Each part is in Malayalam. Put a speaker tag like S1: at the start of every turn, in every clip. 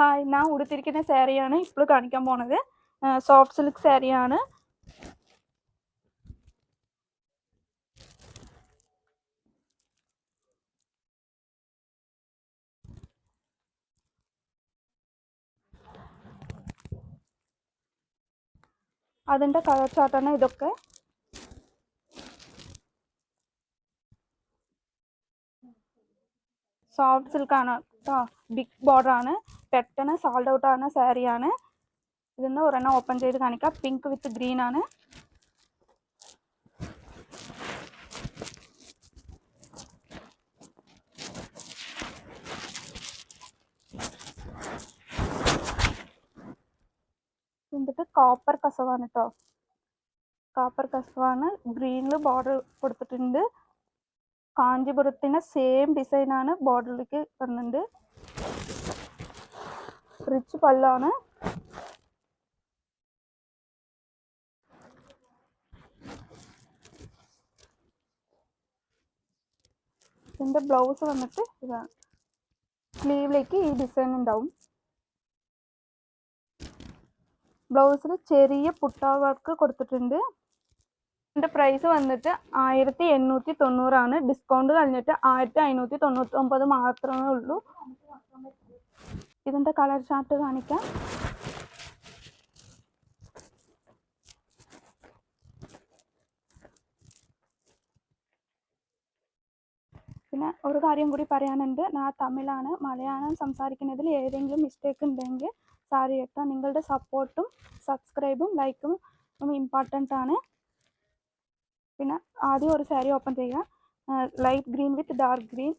S1: ഹായ് ഞാൻ ഉടുത്തിരിക്കുന്ന സാരിയാണ് ഇപ്പോൾ കാണിക്കാൻ പോണത്. സോഫ്റ്റ് സിൽക്ക് സാരിയാണ്. അതിന്റെ കളർ ചാർട്ടാണ് ഇതൊക്കെ. സോഫ്റ്റ് സിൽക്കാണ് കേട്ടോ ബിഗ് ബോർഡർ ആണ്. പെട്ടെന്ന് സോൾഡ് ഔട്ട് ആവുന്ന സാരിയാണ് ഇതിന്ന് ഒരെണ്ണം ഓപ്പൺ ചെയ്ത് കാണിക്കാം. പിങ്ക് വിത്ത് ഗ്രീൻ ആണ്. എന്നിട്ട് കോപ്പർ കസവാണ് കേട്ടോ കോപ്പർ കസവാണ്. ഗ്രീനിൽ ബോർഡർ കൊടുത്തിട്ടുണ്ട്. കാഞ്ചീപുരത്തിന് സെയിം ഡിസൈനാണ് ബോർഡറിലേക്ക് വരുന്നുണ്ട് റിച്ച് പല്ലാണ്. ഇതിന്റെ ബ്ലൗസ് വന്നിട്ട് ഇതാണ് സ്ലീവിലേക്ക് ഈ ഡിസൈൻ ഉണ്ടാവും. ബ്ലൗസിൽ ചെറിയ പുട്ടാ വർക്ക് കൊടുത്തിട്ടുണ്ട്. ഇതിന്റെ പ്രൈസ് വന്നിട്ട് ആയിരത്തി എണ്ണൂറ്റി തൊണ്ണൂറാണ്. ഡിസ്കൗണ്ട് കഴിഞ്ഞിട്ട് ആയിരത്തി അഞ്ഞൂറ്റി തൊണ്ണൂറ്റി ഒമ്പത് മാത്രമേ ഉള്ളൂ. ഇതിന്റെ കളർ ചാർട്ട് കാണിക്കാം. പിന്നെ ഒരു കാര്യം കൂടി പറയാനുണ്ട്. ഞാൻ തമിഴാണ്. മലയാളം സംസാരിക്കുന്നതിൽ ഏതെങ്കിലും മിസ്റ്റേക്ക് ഉണ്ടെങ്കിൽ സാരി കേട്ടോ നിങ്ങളുടെ സപ്പോർട്ടും സബ്സ്ക്രൈബും ലൈക്കും ഇമ്പോർട്ടന്റ് ആണ്. പിന്നെ ആദ്യം ഒരു സാരി ഓപ്പൺ ചെയ്യുക. Light green with dark green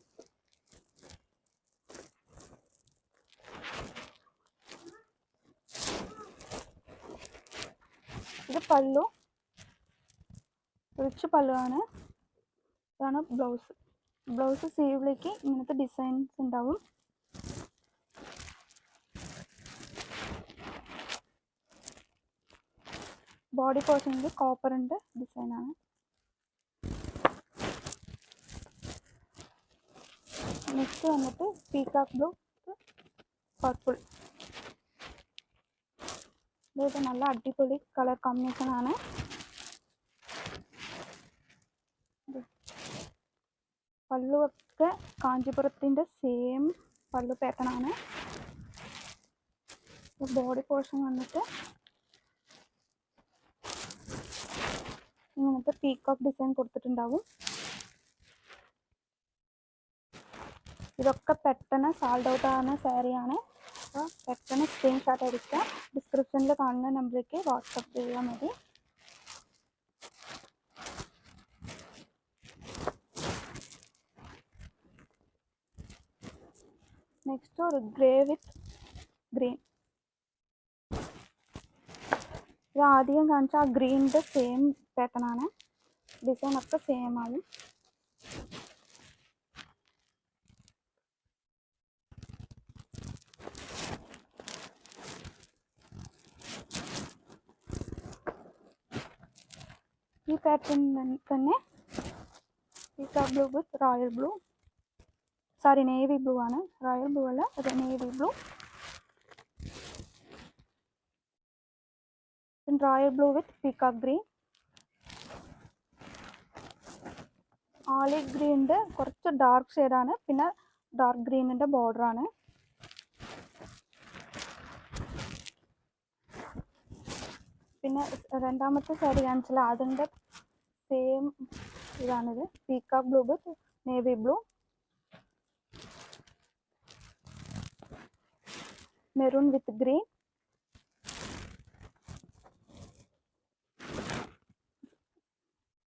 S1: ഇത് പല്ലു. റിച്ച് പല്ലുവാണ്. ഇതാണ് ബ്ലൗസ്. ബ്ലൗസ് സീവിലേക്ക് ഇങ്ങനത്തെ ഡിസൈൻസ് ഉണ്ടാവും. ബോഡി പോർഷനിൽ കോപ്പറിന്റെ ഡിസൈനാണ്. നെക്സ്റ്റ് വന്നിട്ട് പീക്കാക്ക് ബ്ലൂ പർപ്പിൾ. ഇത് നല്ല അടിപൊളി കളർ കോമ്പിനേഷൻ ആണ്. പല്ലുവൊക്കെ കാഞ്ചീപുരത്തിന്റെ സെയിം പല്ലു പാറ്റേൺ ആണ്. ബോഡി പോർഷൻ വന്നിട്ട് ഇങ്ങനത്തെ പീക്കോക്ക് ഡിസൈൻ കൊടുത്തിട്ടുണ്ടാവും. ഇതൊക്കെ പെട്ടെന്ന് സാൾഡ് ഔട്ട് ആവുന്ന സാരിയാണ് അപ്പോൾ പെട്ടെന്ന് സ്ക്രീൻഷോട്ട് എടുക്കാം ഡിസ്ക്രിപ്ഷനിൽ കാണുന്ന നമ്പറിലേക്ക് വാട്സപ്പ് ചെയ്താൽ മതി. നെക്സ്റ്റ് ഒരു ഗ്രേ വിത്ത് ഗ്രീൻ ഇത് ആദ്യം കാണിച്ച ആ ഗ്രീനിന്റെ സെയിം പാറ്റേൺ ആണ്. ഡിസൈൻ ഒക്കെ സെയിം ആവും ഈ പാറ്റേൺ തന്നെ peacock blue with royal blue sorry navy blue ആണ്. റോയൽ ബ്ലൂ അല്ല അത് navy blue royal blue with peacock green olive ഗ്രീനിന്റെ കുറച്ച് ഡാർക്ക് ഷെയ്ഡാണ് പിന്നെ ഡാർക്ക് ഗ്രീനിന്റെ ബോർഡറാണ് പിന്നെ രണ്ടാമത്തെ സാരി കാണിച്ചാൽ അതിന്റെ same ഇതാണിത് peacock blue with navy blue maroon with green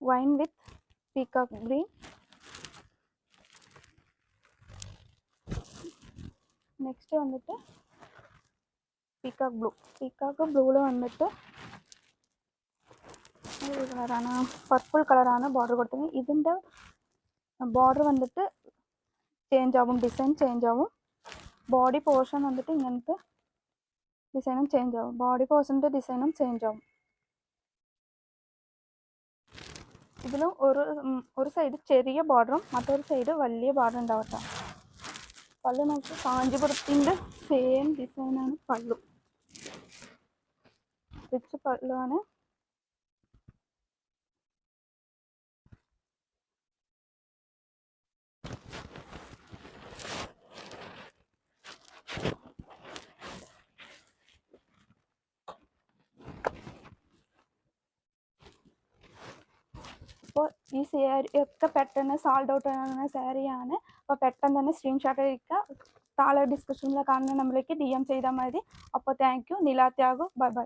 S1: wine with peacock green next വന്നിട്ട് പീക്കാക്ക് ബ്ലൂ പീക്കാക്ക് ബ്ലൂവിൽ വന്നിട്ട് കളറാണ്. പർപ്പിൾ കളറാണ് ബോർഡർ കൊടുത്തത് ഇതിന്റെ ബോർഡർ വന്നിട്ട് ചേഞ്ച് ആവും ഡിസൈൻ ചേഞ്ച് ആവും. ബോഡി പോർഷൻ വന്നിട്ട് ഇങ്ങനത്തെ ഡിസൈനും ചേഞ്ച് ആവും. ബോഡി പോർഷന്റെ ഡിസൈനും ചേഞ്ച് ആവും. ഇതിലും ഒരു ഒരു സൈഡ് ചെറിയ ബോർഡറും മറ്റൊരു സൈഡ് വലിയ ബോർഡർ ഉണ്ടാവും കേട്ടോ നമുക്ക് നോക്കി കാഞ്ചീപുരത്തിന്റെ സെയിം ഡിസൈനാണ് പള്ളു. റിച്ച് പള്ളുവാണ് അപ്പോൾ ഈ സാരി ഒക്കെ പെട്ടെന്ന് സോൾഡ് ഔട്ട് ആകുന്ന സാരിയാണ്. അപ്പോൾ പെട്ടെന്ന് തന്നെ സ്ക്രീൻഷോട്ട് എടുക്കുക താഴെ ഡിസ്ക്രിപ്ഷനിൽ കാണുന്ന നമ്പറിലേക്ക് ഡി എം ചെയ്താൽ മതി. അപ്പോൾ താങ്ക് യു നിലാത്യാഗു ബൈ ബൈ